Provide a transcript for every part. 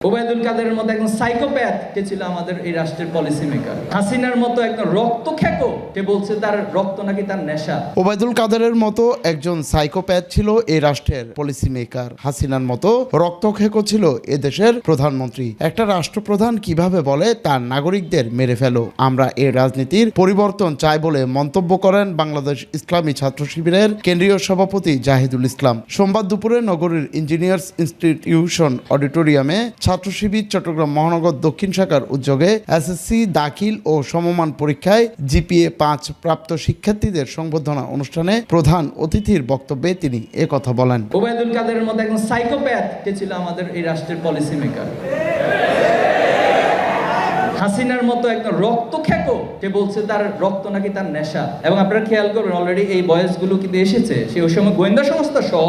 ওবায়দুল কাদের মতো একজন সাইকোপ্যাথ কে ছিল আমাদের এই রাষ্ট্রের পলিসি মেকার হাসিনার মতো একজন রক্ত খেকো কে বলছে তার রক্ত নাকি তার নেশা? ওবায়দুল মতো একজন সাইকোপ্যাথ ছিল এই রাষ্ট্রের পলিসি মেকার হাসিনার মতো ছিল প্রধানমন্ত্রী। একটা রাষ্ট্রপ্রধান কীভাবে বলে তার নাগরিকদের মেরে ফেলো। আমরা রাজনীতির পরিবর্তন চাই বলে মন্তব্য করেন বাংলাদেশ ইসলামী ছাত্র শিবিরের কেন্দ্রীয় সভাপতি জাহিদুল ইসলাম। সোমবার দুপুরে নগরীর ইঞ্জিনিয়ার্স ইনস্টিটিউশন অডিটোরিয়ামে ছাত্র শিবির চট্টগ্রাম মহানগর দক্ষিণ শাখার উদ্যোগে এসএসসি, দাখিল ও সমমান পরীক্ষায় জিপিএ পাঁচ প্রাপ্ত শিক্ষার্থীদের সংবর্ধনা অনুষ্ঠানে প্রধান অতিথির বক্তব্যে তিনি কথা বলেন। ওবায়দুল কাদেরের মতো একজন সাইকোপ্যাথ, কে ছিল আমাদের এই রাষ্ট্রের পলিসি মেকার হাসিনার মতো একজন রক্ত খেকো কে বলছে তার রক্ত নাকি তার নেশা। এবং আপনারা খেয়াল করবেন অলরেডি এই বয়সগুলো কিন্তু এসেছে। সে ওই সময় গোয়েন্দা সংস্থা সহ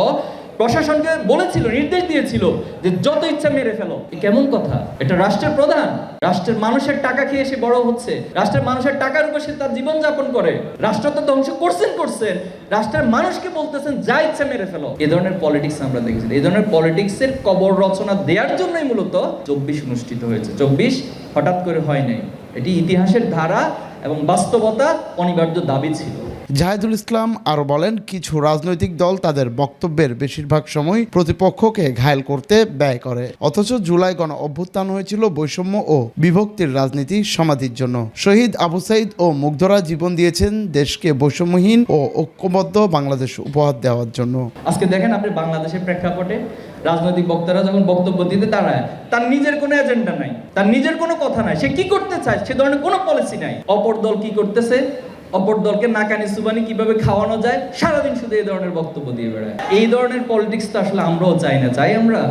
প্রশাসনকে বলেছিল, নির্দেশ দিয়েছিল যে যত ইচ্ছা মেরে ফেলো। কেমন কথা? এটা রাষ্ট্রের প্রধান। রাষ্ট্রের মানুষের টাকা খেয়ে সে বড় হচ্ছে। রাষ্ট্রের মানুষের টাকার উপর সে তার জীবন যাপন করে। রাষ্ট্র তো ধ্বংস করছেন করছেন। রাষ্ট্রের মানুষকে বলতেছেন, যা ইচ্ছা মেরে ফেলো। এ ধরনের পলিটিক্স আমরা দেখেছি। এই ধরনের পলিটিক্সের কবর রচনা দেওয়ার জন্যই মূলত চব্বিশ অনুষ্ঠিত হয়েছে। চব্বিশ হঠাৎ করে হয় নাই। এটি ইতিহাসের ধারা এবং বাস্তবতা অনিবার্য দাবি ছিল। জাহিদুল ইসলাম আরও বলেন, কিছু রাজনৈতিক দল তাদের বক্তব্যের বেশিরভাগ সময় প্রতিপক্ষকে ঘায়েল করতে ব্যয় করে। অথচ জুলাই গণ অভ্যুত্থান হয়েছিল বৈষম্য ও বিভক্তির রাজনীতি সমাধির জন্য। শহীদ আবু সাইদ ও মুগ্ধরা জীবন দিয়েছেন দেশকে বৈষম্যহীন ও ঐক্যবদ্ধ বাংলাদেশ উপহার দেওয়ার জন্য। আজকে দেখেন আপনি বাংলাদেশের প্রেক্ষাপটে রাজনৈতিক বক্তারা যখন বক্তব্য দিতে দাঁড়ায়, তার নিজের কোনো এজেন্ডা নাই, তার নিজের কোনো কথা নাই, সে কি করতে চায় সে ধরনের কোনো পলিসি নাই। অপর দল কি করতেছে? অপর দলকে নাকানি সুবানি কীভাবে খাওয়ানো যায়? সারাদিন শুধু এই ধরনের বক্তব্য দিয়ে বেড়ায়। এই ধরনের পলিটিক্স তো আসলে আমরাও চাই না, চাই আমরা?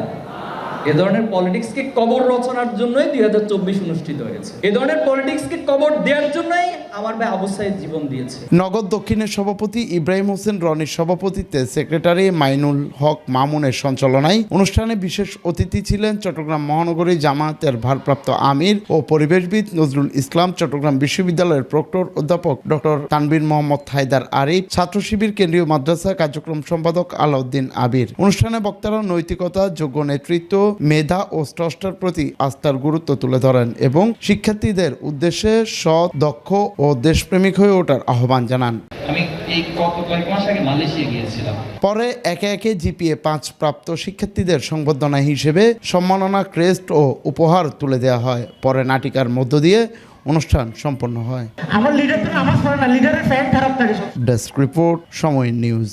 এ ধরনের পলিটিক্সকে কবর রচনার জন্যই দুই হাজার চব্বিশ অনুষ্ঠিত হয়েছে। এ ধরনের পলিটিক্সকে কবর দেওয়ার জন্যই আমার ভাই আবু জীবন দিয়েছে। নগদ দক্ষিণের সভাপতি ইব্রাহিম হোসেন রনির সভাপতিত্বে সেক্রেটারি মাইনুল হক মামুনের সঞ্চালনায় অনুষ্ঠানে বিশেষ অতিথি ছিলেন চট্টগ্রাম মহানগরী জামায়াতের ভারপ্রাপ্ত আমির ও পরিবেশবিদ নজরুল ইসলাম, চট্টগ্রাম বিশ্ববিদ্যালয়ের প্রক্টর অধ্যাপক ডক্টর তানবীর মোহাম্মদ হায়দার আরিফ, ছাত্র শিবির কেন্দ্রীয় মাদ্রাসা কার্যক্রম সম্পাদক আলাউদ্দিন আবির। অনুষ্ঠানে বক্তারা নৈতিকতা, যোগ্য নেতৃত্ব মেধা ও স্রষ্টার প্রতি আস্থার গুরুত্ব তুলে ধরেন এবং শিক্ষার্থীদের উদ্দেশ্যে সৎ দক্ষ ও দেশপ্রেমিক হয়ে ওঠার আহ্বান জানান। আমি এই কত কয়েক মাস আগে মালয়েশিয়া গিয়েছিলাম। পরে একে একে জিপিএ পাঁচ প্রাপ্ত শিক্ষার্থীদের সংবর্ধনা হিসেবে সম্মাননা ক্রেস্ট ও উপহার তুলে দেওয়া হয়। পরে নাটিকার মধ্য দিয়ে অনুষ্ঠান সম্পন্ন হয়। আমার লিডার তো নামাজ না লিডারের ফ্যান খারাপ থাকে ডেস্ক রিপোর্ট সময় নিউজ।